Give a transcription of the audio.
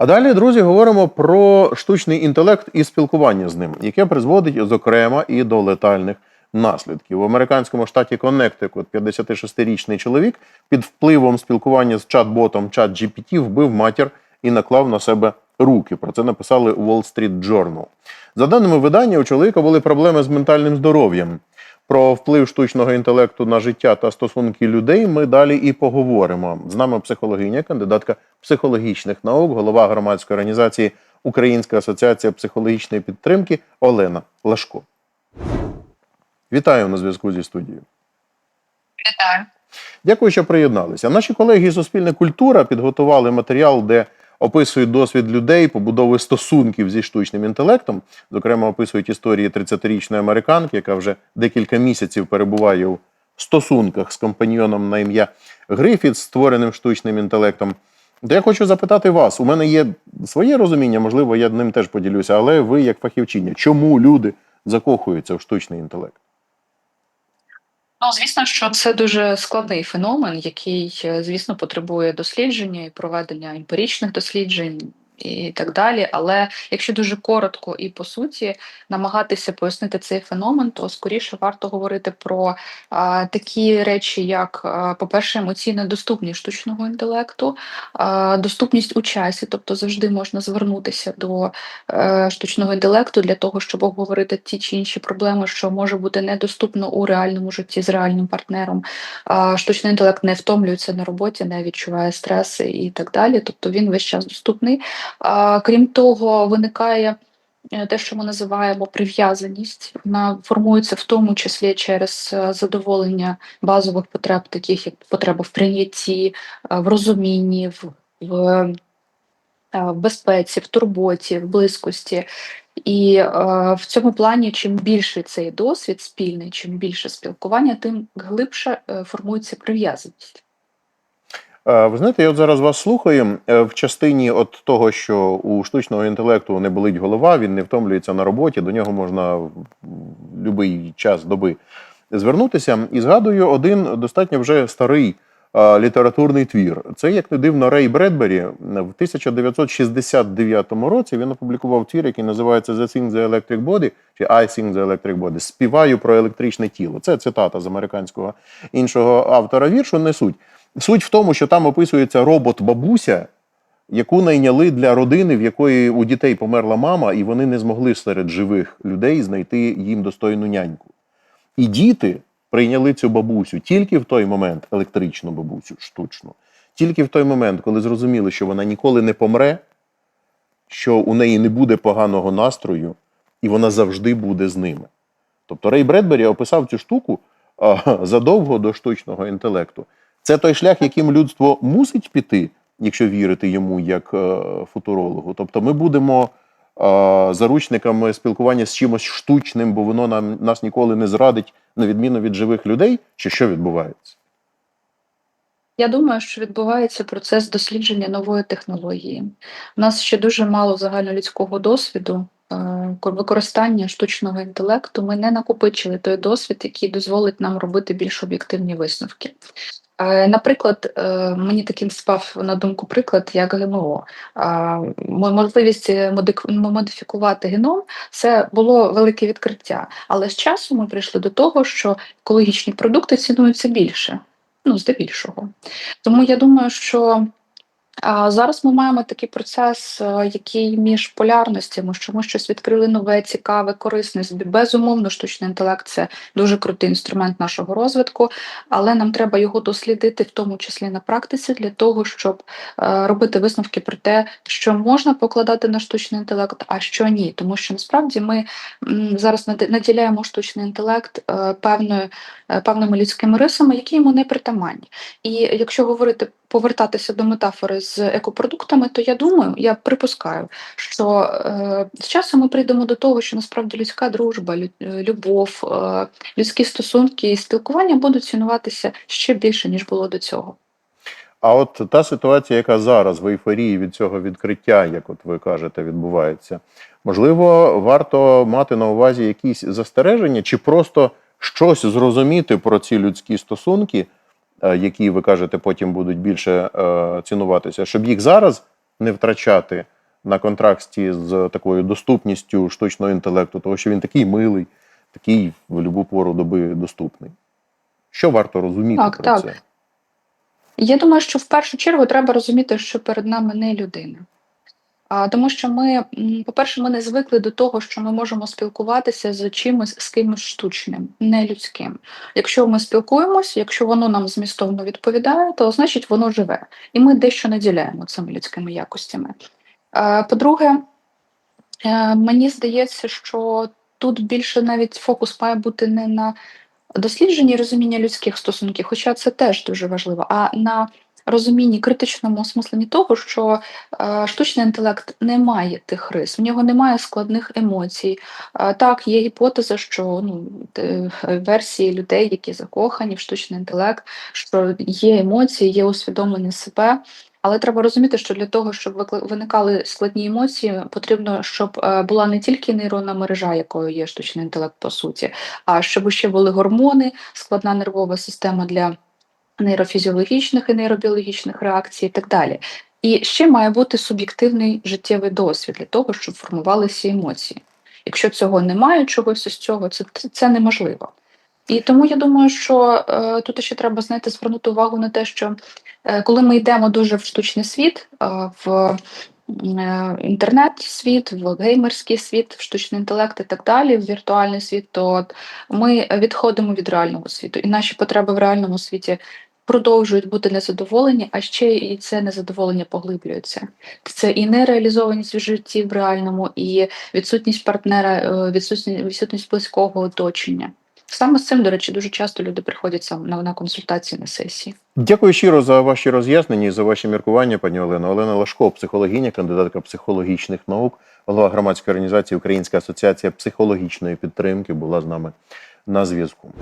А далі, друзі, говоримо про штучний інтелект і спілкування з ним, яке призводить, зокрема, і до летальних наслідків. В американському штаті Коннектикут 56-річний чоловік під впливом спілкування з чат-ботом ChatGPT вбив матір і наклав на себе руки. Про це написали Wall Street Journal. За даними видання, у чоловіка були проблеми з ментальним здоров'ям. Про вплив штучного інтелекту на життя та стосунки людей ми далі і поговоримо. З нами психологиня, кандидатка психологічних наук, голова громадської організації Українська асоціація психологічної підтримки Олена Лашко. Вітаю на зв'язку зі студією. Вітаю. Дякую, що приєдналися. Наші колеги із Суспільне культура підготували матеріал, де описують досвід людей побудови стосунків зі штучним інтелектом. Зокрема, описують історії 30-річної американки, яка вже декілька місяців перебуває у стосунках з компаньйоном на ім'я Грифіт, створеним штучним інтелектом. То я хочу запитати вас: у мене є своє розуміння, можливо, я ним теж поділюся, але ви, як фахівчиня, чому люди закохуються в штучний інтелект? Ну, звісно, що це дуже складний феномен, який, е, звісно, потребує дослідження і проведення емпіричних досліджень і так далі. Але якщо дуже коротко і по суті намагатися пояснити цей феномен, то скоріше варто говорити про а, такі речі, як, а, по-перше, емоційна доступність штучного інтелекту, а, доступність у часі, тобто завжди можна звернутися до е, штучного інтелекту для того, щоб обговорити ті чи інші проблеми, що може бути недоступно у реальному житті з реальним партнером. А, Штучний інтелект не втомлюється на роботі, не відчуває стреси і так далі. Тобто він весь час доступний. Крім того, виникає. е, Те, що ми називаємо прив'язаність, вона формується в тому числі через е, задоволення базових потреб, таких як потреба в прийнятті, е, в розумінні, в, в в безпеці, в турботі, в близькості. І е, в цьому плані, чим більший цей досвід спільний, чим більше спілкування, тим глибше формується прив'язаність. Е, Ви знаєте, я от зараз вас слухаю е, в частині от того, що у штучного інтелекту не болить голова, він не втомлюється на роботі, до нього можна в будь-який час доби звернутися. І згадую один достатньо вже старий е, літературний твір. Це, як не дивно, Рей Бредбері в 1969 році він опублікував твір, який називається The Sing the Electric Body чи I Sing the Electric Body. Співаю про електричне тіло. Це цитата з американського іншого автора віршу. Не суть. Суть в тому, що там описується робот-бабуся, яку найняли для родини, в якої у дітей померла мама, і вони не змогли серед живих людей знайти їм достойну няньку. І діти прийняли цю бабусю тільки в той момент, електричну бабусю, штучну, тільки в той момент, коли зрозуміли, що вона ніколи не помре, що у неї не буде поганого настрою, і вона завжди буде з ними. Тобто Рей Бредбері описав цю штуку задовго до штучного інтелекту. Це той шлях, яким людство мусить піти, якщо вірити йому як е, футурологу. Тобто ми будемо е, заручниками спілкування з чимось штучним, бо воно нам нас ніколи не зрадить, на відміну від живих людей, чи що відбувається? Я думаю, що відбувається процес дослідження нової технології. У нас ще дуже мало загальнолюдського досвіду е, використання штучного інтелекту. Ми не накопичили той досвід, який дозволить нам робити більш об'єктивні висновки. Е, Наприклад, е, мені таким спав на думку приклад, як ГМО. Е, Можливість модифікувати геном це було велике відкриття. Але з часом ми прийшли до того, що екологічні продукти цінуються більше, ну здебільшого. Тому я думаю, що зараз ми маємо такий процес, е, який між полярностями, що ми щось відкрили нове, цікаве, корисне. Безумовно, штучний інтелект це дуже крутий інструмент нашого розвитку, але нам треба його дослідити, в тому числі на практиці, для того, щоб е, робити висновки про те, що можна покладати на штучний інтелект, а що ні. Тому що насправді ми зараз наділяємо штучний інтелект е, певною, певними людськими рисами, які йому не притаманні. І якщо говорити повертатися до метафори з екопродуктами, то я думаю, я припускаю, що е, з часом ми прийдемо до того, що насправді людська дружба, е, любов, е, людські стосунки і спілкування будуть цінуватися ще більше ніж було до цього. А от та ситуація, яка зараз в ейфорії від цього відкриття, як от ви кажете, відбувається, можливо, варто мати на увазі якісь застереження, чи просто щось зрозуміти про ці людські стосунки, які ви кажете, потім будуть більше е, цінуватися, щоб їх зараз не втрачати на контракті з такою доступністю штучного інтелекту, тому що він такий милий, такий в будь-яку пору доби доступний. Що варто розуміти Так, про так. це? Я думаю, що в першу чергу треба розуміти, що перед нами не людина. Тому що ми, по-перше, ми не звикли до того, що ми можемо спілкуватися з чимось з кимось штучним, не людським. Якщо ми спілкуємося, якщо воно нам змістовно відповідає, то значить воно живе. І ми дещо наділяємо цими людськими якостями. По-друге, е, мені здається, що тут більше навіть фокус має бути не на дослідженні розуміння людських стосунків, хоча це теж дуже важливо, а на розумінні критичному осмисленні того, що е, штучний інтелект не має тих рис, в нього немає складних емоцій. Е, так, є гіпотеза, що ну, те- версії людей, які закохані в штучний інтелект, що є емоції, є усвідомлення себе. Але треба розуміти, що для того, щоб виникали складні емоції, потрібно, щоб е, була не тільки нейронна мережа, якою є штучний інтелект по суті, а щоб ще були гормони, складна нервова система для нейрофізіологічних і нейробіологічних реакцій і так далі. І ще має бути суб'єктивний життєвий досвід для того, щоб формувалися емоції. Якщо цього немає, чогось із цього, це, це неможливо. І тому я думаю, що е, тут ще треба знаєте, звернути увагу на те, що е, коли ми йдемо дуже в штучний світ, е, в е, інтернет-світ, в геймерський світ, в штучний інтелект і так далі, в віртуальний світ, то ми відходимо від реального світу, і наші потреби в реальному світі продовжують бути незадоволені, а ще і це незадоволення поглиблюється. Це і нереалізованість в житті в реальному, і відсутність партнера, е, відсутність, відсутність близького оточення. Саме з цим, до речі, дуже часто люди приходять сам на, на консультації на сесії. Дякую щиро за ваші роз'яснення і за ваші міркування, пані Олено. Олена Лашко, психологиня, кандидатка психологічних наук, голова громадської організації Українська асоціація психологічної підтримки, була з нами на зв'язку.